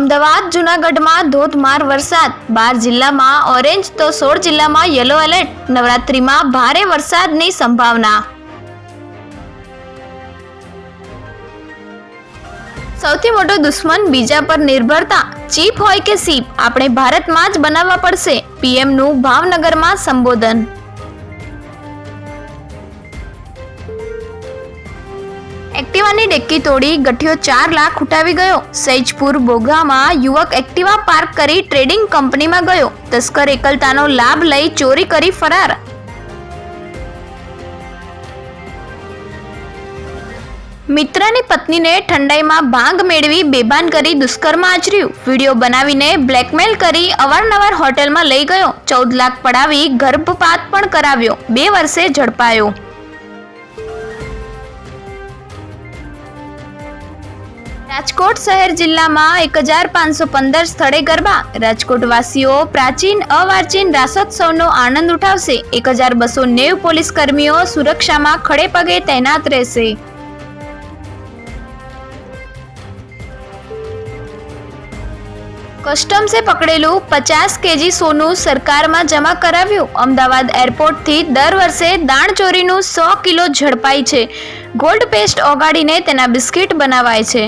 અમદાવાદ, જૂનાગઢમાં ધોધમાર વરસાદ. બાર જિલ્લામાં ઓરેન્જ તો સોળ જિલ્લામાં યલો એલર્ટ. નવરાત્રિમાં ભારે વરસાદની સંભાવના. સૌથી મોટો દુશ્મન બીજા પર નિર્ભરતા. ચીપ હોય કે સીપ, આપણે ભારતમાં જ બનાવવા પડશે. પીએમનું ભાવનગરમાં સંબોધન. એક્ટિવાની ડેક્કી તોડી ગઠિયો ચાર લાખ ઉઠાવી ગયો. સૈજપુર બોગામાં યુવક એક્ટિવા પાર્ક કરી ટ્રેડિંગ કંપનીમાં ગયો. તસ્કર એકલતાનો લાભ લઈ ચોરી કરી ફરાર. મિત્રની પત્નીને ઠંડાઈમાં ભાંગ મેળવી બેભાન કરી દુષ્કર્મ આચર્યું. વીડિયો બનાવીને બ્લેકમેલ કરી અવારનવાર હોટેલમાં લઈ ગયો. ચૌદ લાખ પડાવી ગર્ભપાત પણ કરાવ્યો. બે વર્ષે ઝડપાયો. રાજકોટ શહેર જિલ્લામાં એક હજાર પાંચસો પંદર સ્થળે ગરબા. રાજકોટ વાસીઓ પ્રાચીન અવાચીન રાસોત્સવનો આનંદ ઉઠાવશે. એક હજાર બસો નેવ પોલીસ કર્મીઓ સુરક્ષામાં ખડે પગે તૈનાત રહેશે. કસ્ટમ્સે પકડેલું પચાસ કેજી સોનું સરકારમાં જમા કરાવ્યું. અમદાવાદ એરપોર્ટથી દર વર્ષે દાણચોરીનું સો કિલો ઝડપાય છે. ગોલ્ડ પેસ્ટ ઓગાળીને તેના બિસ્કિટ બનાવાય છે.